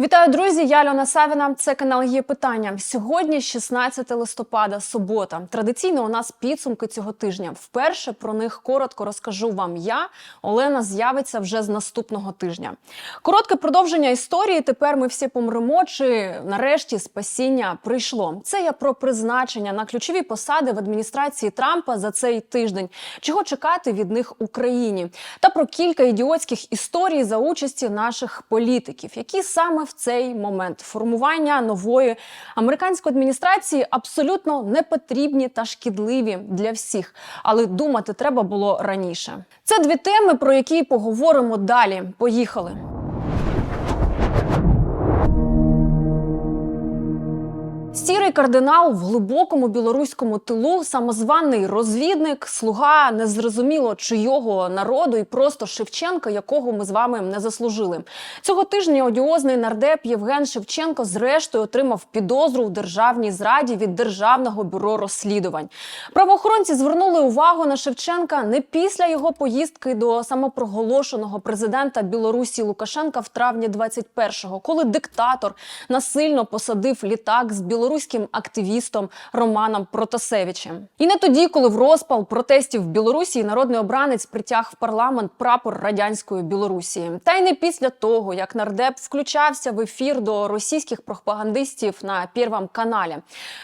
Вітаю, друзі! Я Альона Савіна. Це канал є питання. Сьогодні 16 листопада, субота. Традиційно у нас підсумки цього тижня. Вперше про них коротко розкажу вам я. Олена з'явиться вже з наступного тижня. Коротке продовження історії. Тепер ми всі помремо. Чи нарешті спасіння прийшло? Це я про призначення на ключові посади в адміністрації Трампа за цей тиждень. Чого чекати від них Україні? Та про кілька ідіотських історій за участі наших політиків, які саме в цей момент формування нової американської адміністрації абсолютно не потрібні та шкідливі для всіх. Але думати треба було раніше. Це дві теми, про які поговоримо далі. Поїхали. Сірий кардинал в глибокому білоруському тилу, самозваний розвідник, слуга незрозуміло чийого народу і просто Шевченка, якого ми з вами не заслужили. Цього тижня одіозний нардеп Євген Шевченко зрештою отримав підозру в державній зраді від державного бюро розслідувань. Правоохоронці звернули увагу на Шевченка не після його поїздки до самопроголошеного президента Білорусі Лукашенка в травні 21-го, коли диктатор насильно посадив літак з білоруським активістом Романом Протасевичем. І не тоді, коли в розпал протестів в Білорусі народний обранець притяг в парламент прапор радянської Білорусі. Та й не після того, як нардеп включався в ефір до російських пропагандистів на Первом каналі.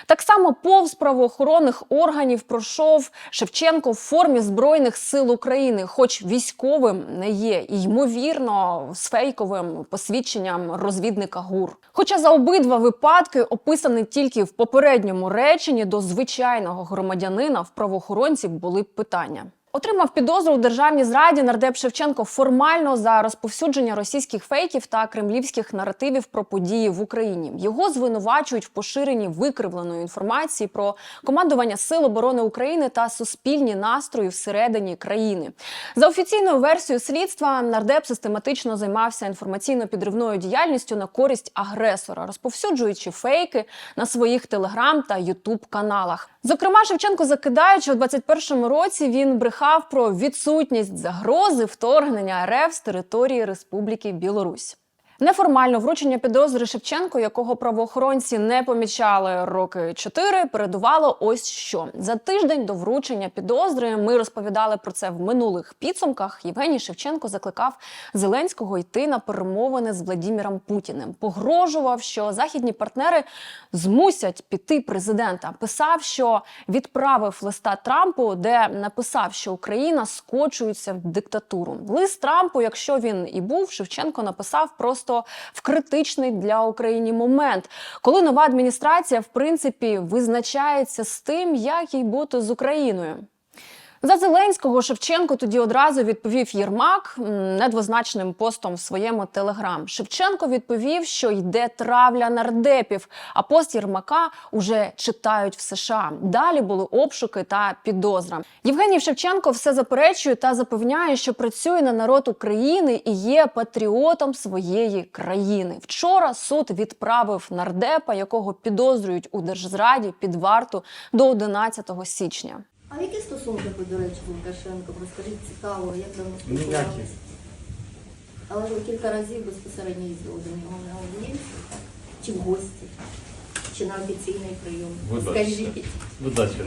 Так само повз правоохоронних органів пройшов Шевченко в формі збройних сил України, хоч військовим не є, і ймовірно з фейковим посвідченням розвідника ГУР. Хоча за обидва випадки описані тільки в попередньому реченні до звичайного громадянина в правоохоронців були б питання. Отримав підозру у державній зраді нардеп Шевченко формально за розповсюдження російських фейків та кремлівських наративів про події в Україні. Його звинувачують в поширенні викривленої інформації про командування Сил оборони України та суспільні настрої всередині країни. За офіційною версією слідства нардеп систематично займався інформаційно-підривною діяльністю на користь агресора, розповсюджуючи фейки на своїх телеграм та ютуб каналах. Зокрема, Шевченко закидає, що в 21-му році він брехав про відсутність загрози вторгнення РФ з території Республіки Білорусь. Неформально вручення підозри Шевченко, якого правоохоронці не помічали роки чотири, передувало ось що за тиждень до вручення підозри. Ми розповідали про це в минулих підсумках. Євгеній Шевченко закликав Зеленського йти на перемовини з Владіміром Путіним. Погрожував, що західні партнери змусять піти президента. Писав, що відправив листа Трампу, де написав, що Україна скочується в диктатуру. Лист Трампу, якщо він і був, Шевченко написав просто в критичний для України момент, коли нова адміністрація в принципі визначається з тим, як їй бути з Україною. За Зеленського Шевченко тоді одразу відповів Єрмак недвозначним постом в своєму телеграм. Шевченко відповів, що йде травля нардепів, а пост Єрмака уже читають в США. Далі були обшуки та підозра. Євгеній Шевченко все заперечує та запевняє, що працює на народ України і є патріотом своєї країни. Вчора суд відправив нардепа, якого підозрюють у держзраді під варту до 11 січня. Стосунки до речі, з Лукашенком? Розкажіть цікаво, як давно Ніякі. спілкувалися? Але ж ви кілька разів безпосередньо їздили до нього на аудієнцію. Чи в гості, чи на офіційний прийом? Скажіть. Будь ласка,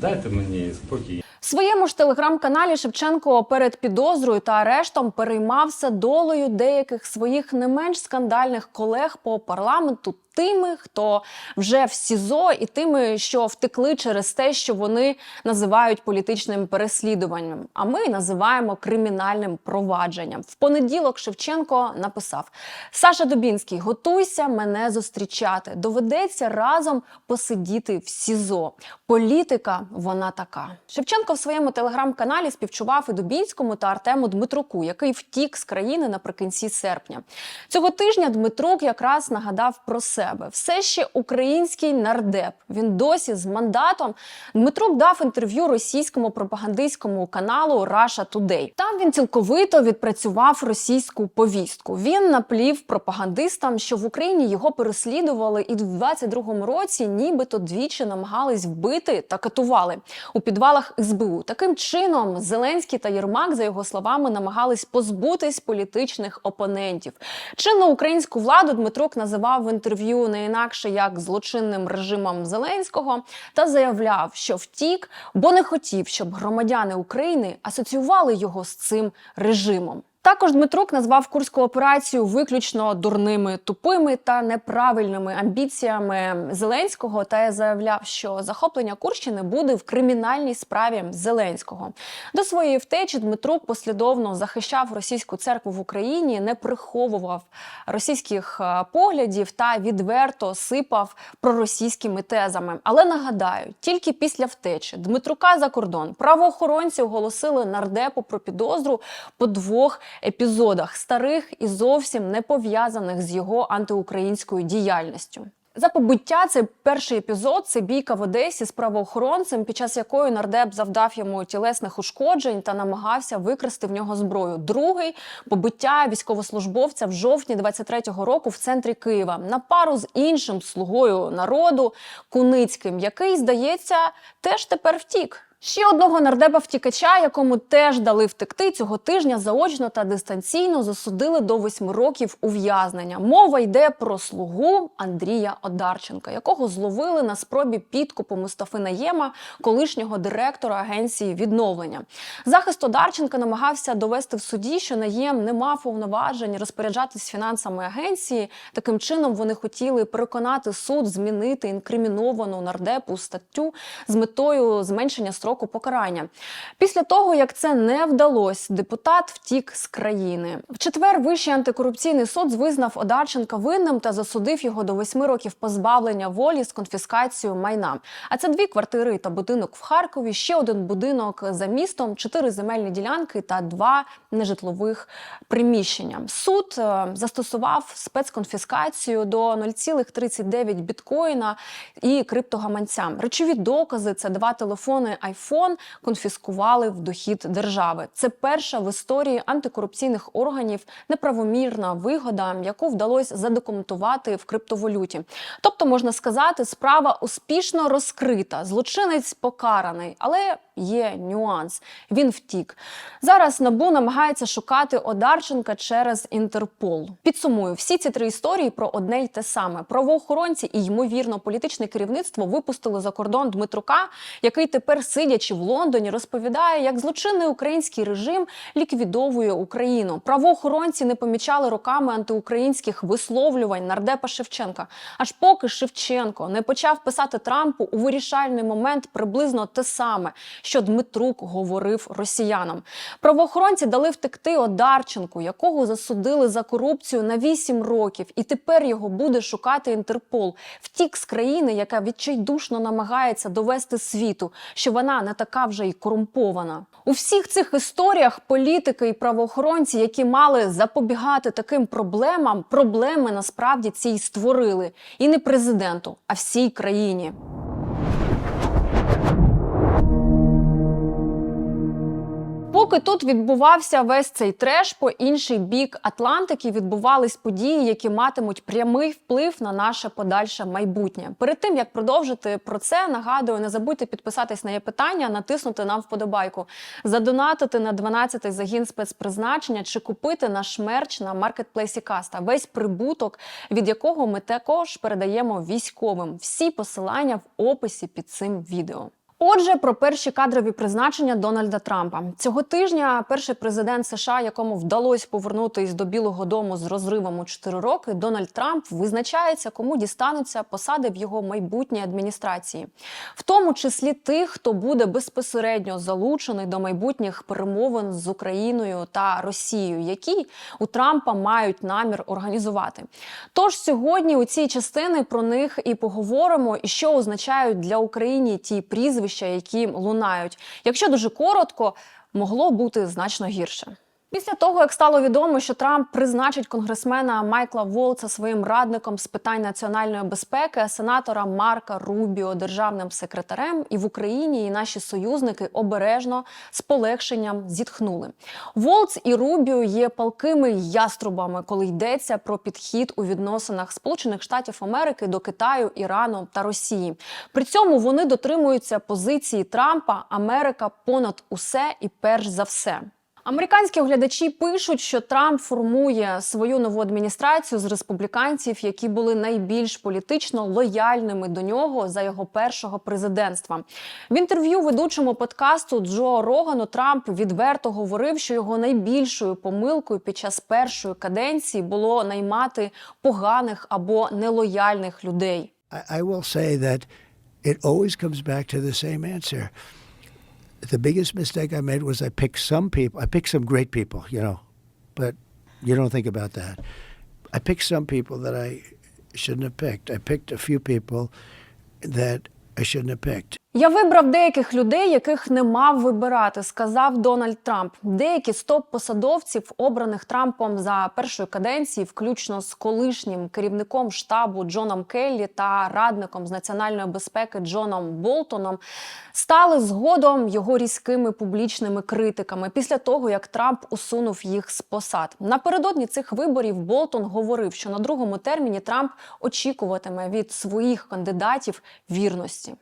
дайте мені спокій. В своєму ж телеграм-каналі Шевченко перед підозрою та арештом переймався долею деяких своїх не менш скандальних колег по парламенту. Тими, хто вже в СІЗО, і тими, що втекли через те, що вони називають політичним переслідуванням. А ми називаємо кримінальним провадженням. В понеділок Шевченко написав: Саша Дубінський, готуйся мене зустрічати. Доведеться разом посидіти в СІЗО. Політика вона така. Шевченко в своєму телеграм-каналі співчував і Дубінському та Артему Дмитруку, який втік з країни наприкінці серпня. Цього тижня Дмитрук якраз нагадав про себе. Себе. Все ще український нардеп. Він досі з мандатом. Дмитрук дав інтерв'ю російському пропагандистському каналу Russia Today. Там він цілковито відпрацював російську повістку. Він наплів пропагандистам, що в Україні його переслідували, і в 22-му році нібито двічі намагались вбити та катували у підвалах СБУ. Таким чином, Зеленський та Єрмак, за його словами, намагались позбутись політичних опонентів. Чинну українську владу Дмитрук називав в інтерв'ю не інакше як злочинним режимом Зеленського та заявляв, що втік, бо не хотів, щоб громадяни України асоціювали його з цим режимом. Також Дмитрук назвав курську операцію виключно дурними, тупими та неправильними амбіціями Зеленського та заявляв, що захоплення Курщини буде в кримінальній справі Зеленського. До своєї втечі Дмитрук послідовно захищав російську церкву в Україні, не приховував російських е, поглядів та відверто сипав проросійськими тезами. Але нагадаю, тільки після втечі Дмитрука за кордон правоохоронці оголосили нардепу про підозру по двох епізодах старих і зовсім не пов'язаних з його антиукраїнською діяльністю. За побиття цей перший епізод це бійка в Одесі з правоохоронцем, під час якої нардеп завдав йому тілесних ушкоджень та намагався викрасти в нього зброю. Другий побиття військовослужбовця в жовтні 23-го року в центрі Києва на пару з іншим слугою народу Куницьким, який здається теж тепер втік. Ще одного нардепа втікача, якому теж дали втекти цього тижня заочно та дистанційно засудили до восьми років ув'язнення. Мова йде про слугу Андрія Одарченка, якого зловили на спробі підкупу Мустафи Наєма, колишнього директора агенції відновлення. Захист Одарченка намагався довести в суді, що Наєм не мав повноважень розпоряджатись фінансами агенції. Таким чином вони хотіли переконати суд змінити інкриміновану нардепу статтю з метою зменшення строку покарання. Після того, як це не вдалося, депутат втік з країни. В четвер Вищий антикорупційний суд визнав Одарченка винним та засудив його до восьми років позбавлення волі з конфіскацією майна. А це дві квартири та будинок в Харкові, ще один будинок за містом, чотири земельні ділянки та два нежитлових приміщення. Суд е, застосував спецконфіскацію до 0,39 біткоїна і криптогаманця. Речові докази це два телефони iPhone конфіскували в дохід держави. Це перша в історії антикорупційних органів неправомірна вигода, яку вдалося задокументувати в криптовалюті. Тобто, можна сказати, справа успішно розкрита, злочинець покараний, але є нюанс. Він втік. Зараз набу намагається шукати Одарченка через Інтерпол. Підсумую, всі ці три історії про одне й те саме. Правоохоронці і ймовірно політичне керівництво випустили за кордон Дмитрука, який тепер, сидячи в Лондоні, розповідає, як злочинний український режим ліквідовує Україну. Правоохоронці не помічали роками антиукраїнських висловлювань нардепа Шевченка. Аж поки Шевченко не почав писати Трампу у вирішальний момент приблизно те саме, що Дмитрук говорив росіянам. Правоохоронці дали втекти Одарченку, якого засудили за корупцію на 8 років, і тепер його буде шукати Інтерпол. Втік з країни, яка відчайдушно намагається довести світу, що вона не така вже й корумпована. У всіх цих історіях політики і правоохоронці, які мали запобігати таким проблемам, проблеми насправді ці й створили. І не президенту, а всій країні. Поки тут відбувався весь цей треш, по інший бік Атлантики відбувались події, які матимуть прямий вплив на наше подальше майбутнє. Перед тим як продовжити про це, нагадую, не забудьте підписатись на є питання, натиснути нам вподобайку, задонатити на 12-й загін спецпризначення чи купити наш мерч на маркетплейсі Каста. Весь прибуток, від якого ми також передаємо військовим. Всі посилання в описі під цим відео. Отже, про перші кадрові призначення Дональда Трампа цього тижня. Перший президент США, якому вдалося повернутись до Білого Дому з розривом у 4 роки, Дональд Трамп визначається, кому дістануться посади в його майбутній адміністрації, в тому числі тих, хто буде безпосередньо залучений до майбутніх перемовин з Україною та Росією, які у Трампа мають намір організувати. Тож сьогодні у цій частини про них і поговоримо, і що означають для України ті прізвища, які лунають. Якщо дуже коротко, могло бути значно гірше. Після того, як стало відомо, що Трамп призначить конгресмена Майкла Волца своїм радником з питань національної безпеки, сенатора Марка Рубіо державним секретарем, і в Україні і наші союзники обережно з полегшенням зітхнули. Волц і Рубіо є палкими яструбами, коли йдеться про підхід у відносинах Сполучених Штатів Америки до Китаю, Ірану та Росії. При цьому вони дотримуються позиції Трампа Америка понад усе і перш за все. Американські оглядачі пишуть, що Трамп формує свою нову адміністрацію з республіканців, які були найбільш політично лояльними до нього за його першого президентства. В інтерв'ю ведучому подкасту Джо Рогану Трамп відверто говорив, що його найбільшою помилкою під час першої каденції було наймати поганих або нелояльних людей. I, will say that it always comes back to the same answer. The biggest mistake I made was I picked some people. I picked some great people, you know, but you don't think about that. I picked some people that I shouldn't have picked. I picked a few people that I shouldn't have picked. Я вибрав деяких людей, яких не мав вибирати, сказав Дональд Трамп. Деякі з топ-посадовців, обраних Трампом за першої каденції, включно з колишнім керівником штабу Джоном Келлі та радником з національної безпеки Джоном Болтоном, стали згодом його різкими публічними критиками після того, як Трамп усунув їх з посад. Напередодні цих виборів Болтон говорив, що на другому терміні Трамп очікуватиме від своїх кандидатів вірності.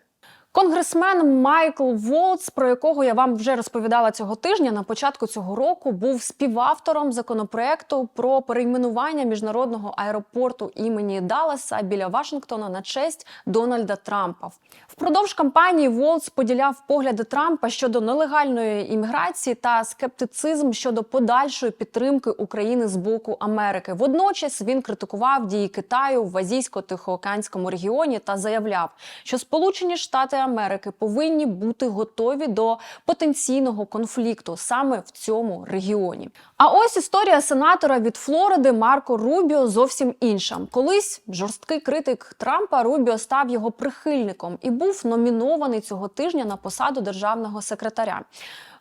Конгресмен Майкл Волц, про якого я вам вже розповідала цього тижня, на початку цього року був співавтором законопроекту про перейменування міжнародного аеропорту імені Далласа біля Вашингтона на честь Дональда Трампа. Впродовж кампанії Волц поділяв погляди Трампа щодо нелегальної імміграції та скептицизм щодо подальшої підтримки України з боку Америки. Водночас він критикував дії Китаю в азійсько-тихоокеанському регіоні та заявляв, що Сполучені Штати Америки повинні бути готові до потенційного конфлікту саме в цьому регіоні. А ось історія сенатора від Флориди Марко Рубіо зовсім інша. Колись жорсткий критик Трампа Рубіо став його прихильником і був номінований цього тижня на посаду державного секретаря.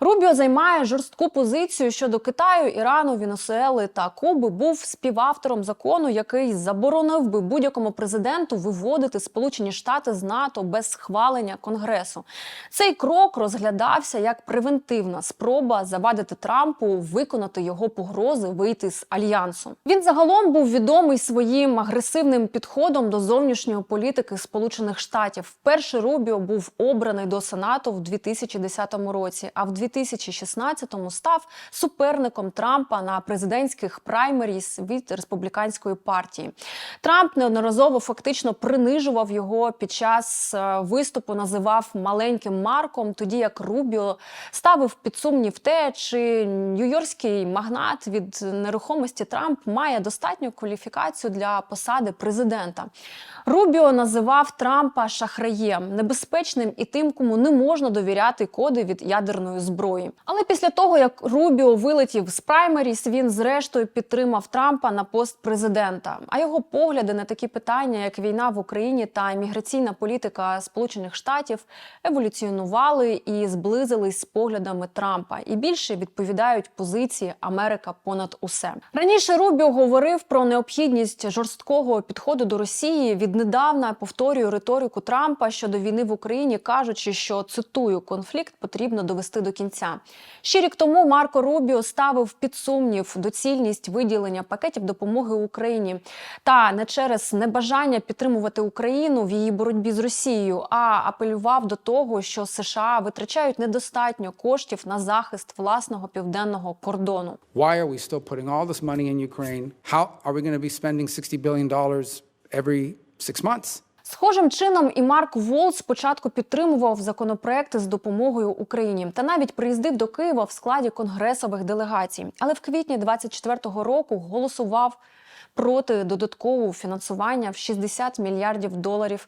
Рубіо займає жорстку позицію щодо Китаю, Ірану, Венесуели та Куби. Був співавтором закону, який заборонив би будь-якому президенту виводити Сполучені Штати з НАТО без схвалення Конгресу. Цей крок розглядався як превентивна спроба завадити Трампу виконати його погрози вийти з альянсу. Він загалом був відомий своїм агресивним підходом до зовнішньої політики Сполучених Штатів. Вперше Рубіо був обраний до Сенату в 2010 році, а в 2016-му став суперником Трампа на президентських праймеріс від республіканської партії. Трамп неодноразово фактично принижував його під час е, виступу, називав маленьким Марком, тоді як Рубіо ставив під сумнів те, чи нью-йоркський магнат від нерухомості Трамп має достатню кваліфікацію для посади президента. Рубіо називав Трампа шахраєм, небезпечним і тим, кому не можна довіряти коди від ядерної зброї. Але після того, як Рубіо вилетів з праймеріс, він зрештою підтримав Трампа на пост президента. А його погляди на такі питання, як війна в Україні та міграційна політика Сполучених Штатів, еволюціонували і зблизились з поглядами Трампа і більше відповідають позиції Америка понад усе. Раніше Рубіо говорив про необхідність жорсткого підходу до Росії. Віднедавна повторюю риторику Трампа щодо війни в Україні, кажучи, що цитую конфлікт потрібно довести до кінця. Ще рік тому Марко Рубіо ставив під сумнів доцільність виділення пакетів допомоги Україні та не через небажання підтримувати Україну в її боротьбі з Росією, а апелював до того, що США витрачають недостатньо коштів на захист власного південного кордону. Why are we still putting all this money in Ukraine? How are we going to be spending $60 billion every six months? Схожим чином і Марк Волц спочатку підтримував законопроекти з допомогою Україні та навіть приїздив до Києва в складі конгресових делегацій. Але в квітні 24-го року голосував проти додаткового фінансування в 60 мільярдів доларів.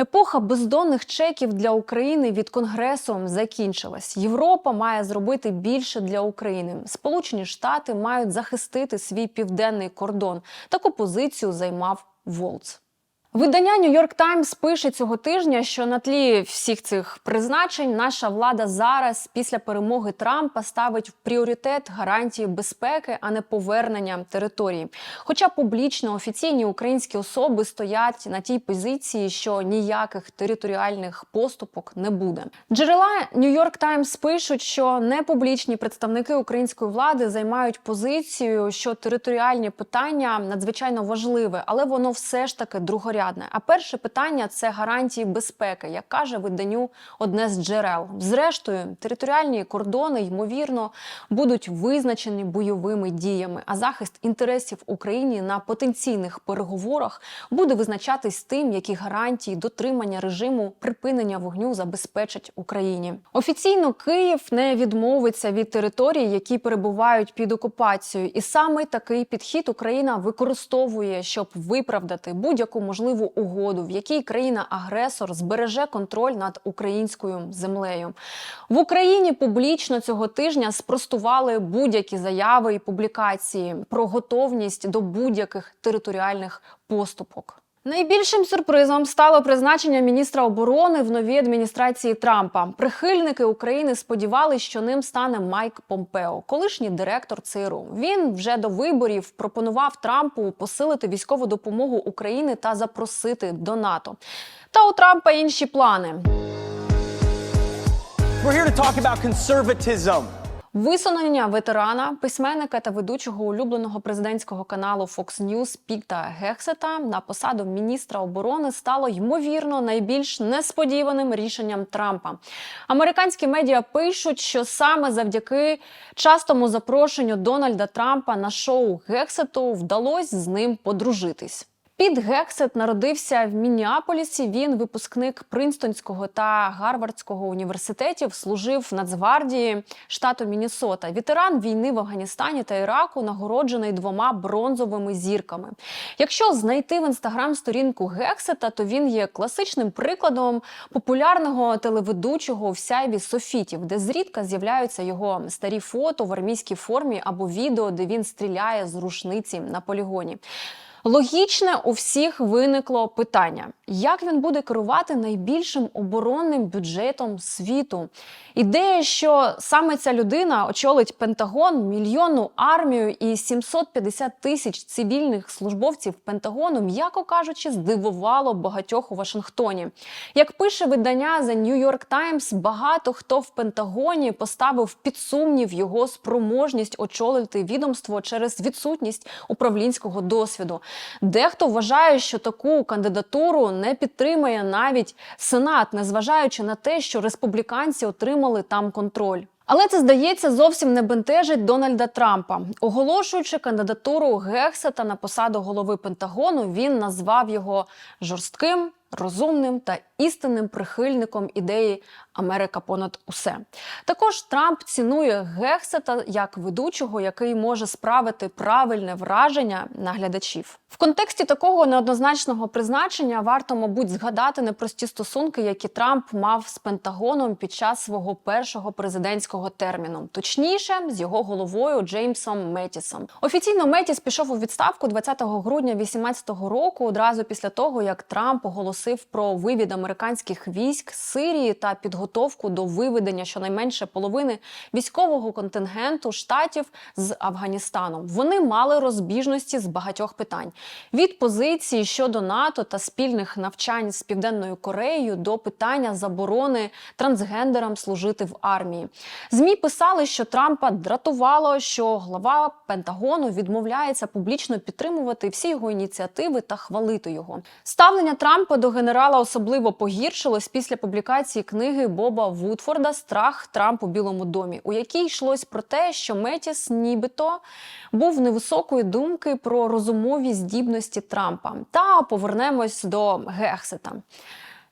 Епоха бездонних чеків для України від конгресу закінчилась. Європа має зробити більше для України. Сполучені Штати мають захистити свій південний кордон. Таку позицію займав Волц. Видання York Times пише цього тижня, що на тлі всіх цих призначень наша влада зараз, після перемоги Трампа, ставить в пріоритет гарантії безпеки, а не повернення території. Хоча публічно офіційні українські особи стоять на тій позиції, що ніяких територіальних поступок не буде. Джерела New York Times пишуть, що непублічні представники української влади займають позицію, що територіальні питання надзвичайно важливе, але воно все ж таки другорядне. А перше питання це гарантії безпеки, як каже виданню одне з джерел. Зрештою, територіальні кордони ймовірно будуть визначені бойовими діями, а захист інтересів України на потенційних переговорах буде визначатись тим, які гарантії дотримання режиму припинення вогню забезпечать Україні. Офіційно Київ не відмовиться від територій, які перебувають під окупацією, і саме такий підхід Україна використовує, щоб виправдати будь-яку можливу угоду, в якій країна-агресор збереже контроль над українською землею. В Україні публічно цього тижня спростували будь-які заяви і публікації про готовність до будь-яких територіальних поступок. Найбільшим сюрпризом стало призначення міністра оборони в новій адміністрації Трампа. Прихильники України сподівалися, що ним стане Майк Помпео, колишній директор ЦРУ. Він вже до виборів пропонував Трампу посилити військову допомогу України та запросити до НАТО. Та у Трампа інші плани. We're here to talk about conservatism. Висунення ветерана, письменника та ведучого улюбленого президентського каналу Fox News Піта Гексета на посаду міністра оборони стало ймовірно найбільш несподіваним рішенням Трампа. Американські медіа пишуть, що саме завдяки частому запрошенню Дональда Трампа на шоу Гексету вдалося з ним подружитись. Піт Гексет народився в Мінніаполісі. Він випускник Принстонського та Гарвардського університетів, служив в Нацгвардії штату Міннесота. Ветеран війни в Афганістані та Іраку нагороджений двома бронзовими зірками. Якщо знайти в інстаграм сторінку Гексета, то він є класичним прикладом популярного телеведучого в сяйві софітів, де зрідка з'являються його старі фото в армійській формі або відео, де він стріляє з рушниці на полігоні. Логічне у всіх виникло питання: як він буде керувати найбільшим оборонним бюджетом світу? Ідея, що саме ця людина очолить Пентагон, мільйонну армію і 750 тисяч цивільних службовців Пентагону, м'яко кажучи, здивувало багатьох у Вашингтоні. Як пише видання The New York Times, багато хто в Пентагоні поставив під сумнів його спроможність очолити відомство через відсутність управлінського досвіду. Дехто вважає, що таку кандидатуру не підтримає навіть Сенат, незважаючи на те, що республіканці отримали там контроль. Але це здається зовсім не бентежить Дональда Трампа. Оголошуючи кандидатуру Гексета на посаду голови Пентагону, він назвав його жорстким, розумним та істинним прихильником ідеї Америка понад усе. Також Трамп цінує Гексета як ведучого, який може справити правильне враження на глядачів. В контексті такого неоднозначного призначення варто, мабуть, згадати непрості стосунки, які Трамп мав з Пентагоном під час свого першого президентського терміну, точніше, з його головою Джеймсом Метісом. Офіційно Метіс пішов у відставку 20 грудня 2018 року, одразу після того, як Трамп оголосив про вивід американських військ з Сирії та підготовку до виведення щонайменше половини військового контингенту штатів з Афганістаном. Вони мали розбіжності з багатьох питань: від позиції щодо НАТО та спільних навчань з Південною Кореєю до питання заборони трансгендерам служити в армії. Змі писали, що Трампа дратувало, що глава Пентагону відмовляється публічно підтримувати всі його ініціативи та хвалити його. Ставлення Трампа до генерала особливо погіршилось після публікації книги Боба Вудфорда Страх Трамп у Білому домі, у якій йшлось про те, що Метіс нібито був невисокої думки про розумові здібності Трампа. Та повернемось до Гексета.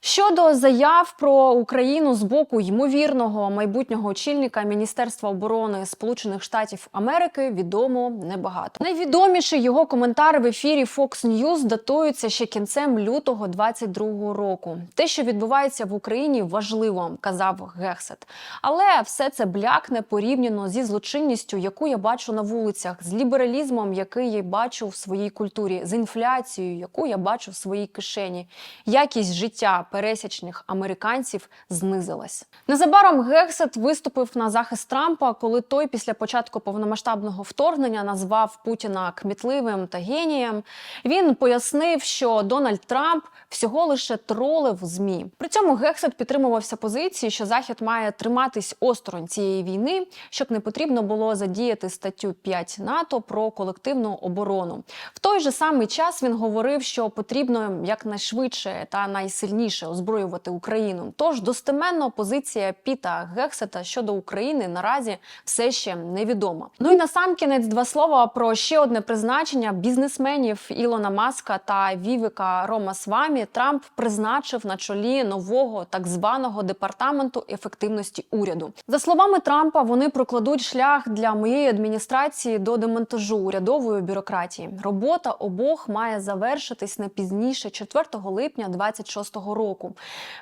Щодо заяв про Україну з боку ймовірного майбутнього очільника Міністерства оборони Сполучених Штатів Америки відомо небагато. Найвідоміший його коментар в ефірі Fox News датується ще кінцем лютого 22-го року. Те, що відбувається в Україні, важливо, казав Гексет. Але все це блякне порівняно зі злочинністю, яку я бачу на вулицях, з лібералізмом, який я бачу в своїй культурі, з інфляцією, яку я бачу в своїй кишені. Якість життя пересічних американців знизилась. Незабаром Гексет виступив на захист Трампа, коли той після початку повномасштабного вторгнення назвав Путіна кмітливим та генієм. Він пояснив, що Дональд Трамп всього лише тролив змі. При цьому Гексет підтримувався позиції, що Захід має триматись осторонь цієї війни, щоб не потрібно було задіяти статтю 5 НАТО про колективну оборону. В той же самий час він говорив, що потрібно якнайшвидше та найсильніше озброювати Україну. Тож достеменно позиція Піта Гексета щодо України наразі все ще невідома. Ну і насамкінець два слова про ще одне призначення бізнесменів Ілона Маска та Вівіка Ромасвамі Трамп призначив на чолі нового так званого департаменту ефективності уряду. За словами Трампа, вони прокладуть шлях для моєї адміністрації до демонтажу урядової бюрократії. Робота обох має завершитись не пізніше 4 липня 26-го року.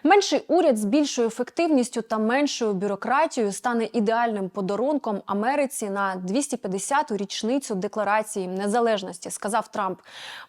Менший уряд з більшою ефективністю та меншою бюрократією стане ідеальним подарунком Америці на 250-ту річницю декларації незалежності, сказав Трамп.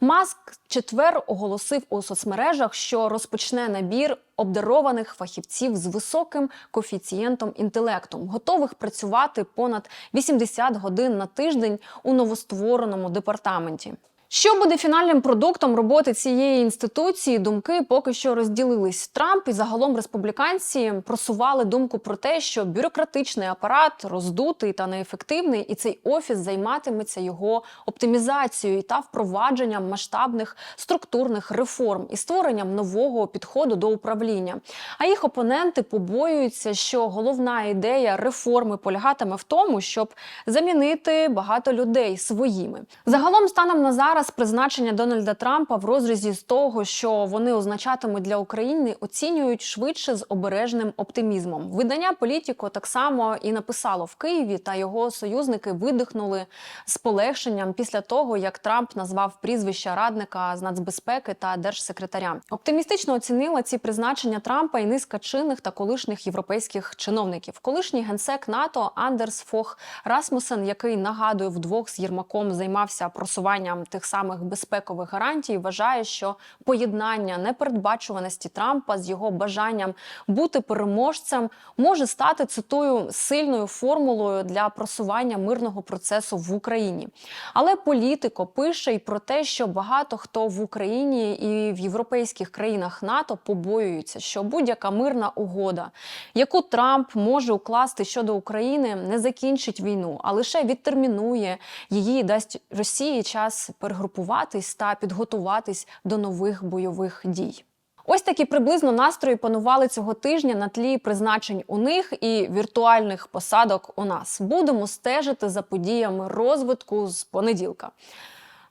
Маск четвер оголосив у соцмережах, що розпочне набір обдарованих фахівців з високим коефіцієнтом інтелекту, готових працювати понад 80 годин на тиждень у новоствореному департаменті. Що буде фінальним продуктом роботи цієї інституції? Думки поки що розділились. Трамп і загалом республіканці просували думку про те, що бюрократичний апарат роздутий та неефективний, і цей офіс займатиметься його оптимізацією та впровадженням масштабних структурних реформ і створенням нового підходу до управління. А їх опоненти побоюються, що головна ідея реформи полягатиме в тому, щоб замінити багато людей своїми. Загалом, станом на зараз, призначення Дональда Трампа в розрізі з того, що вони означатимуть для України, оцінюють швидше з обережним оптимізмом. Видання Політіко так само і написало в Києві, та його союзники видихнули з полегшенням після того, як Трамп назвав прізвища радника з нацбезпеки та держсекретаря. Оптимістично оцінила ці призначення Трампа і низка чинних та колишніх європейських чиновників. Колишній генсек НАТО Андерс Фох Расмусен, який нагадую вдвох з Єрмаком займався просуванням тих самих безпекових гарантій, вважає, що поєднання непередбачуваності Трампа з його бажанням бути переможцем може стати цитую сильною формулою для просування мирного процесу в Україні. Але політико пише й про те, що багато хто в Україні і в європейських країнах НАТО побоюються, що будь-яка мирна угода, яку Трамп може укласти щодо України, не закінчить війну, а лише відтермінує її, і дасть Росії час перегрупуватись та підготуватись до нових бойових дій. Ось такі приблизно настрої панували цього тижня на тлі призначень у них і віртуальних посадок у нас. Будемо стежити за подіями розвитку з понеділка.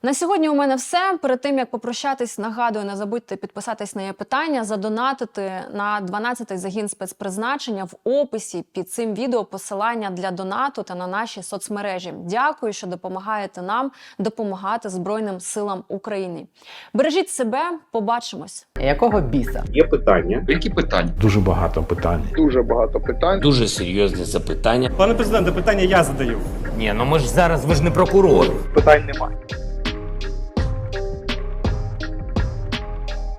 На сьогодні у мене все. Перед тим як попрощатись, нагадую, не забудьте підписатись на є питання, задонатити на 12-й загін спецпризначення в описі під цим відео посилання для донату та на наші соцмережі. Дякую, що допомагаєте нам допомагати Збройним силам України. Бережіть себе, побачимось. Якого біса? Є питання. Які питання? Дуже багато питань. Дуже багато питань. Дуже серйозні запитання. Пане президенте, питання я задаю. Ні, ну ми ж зараз ви ж не прокурор. Питань немає.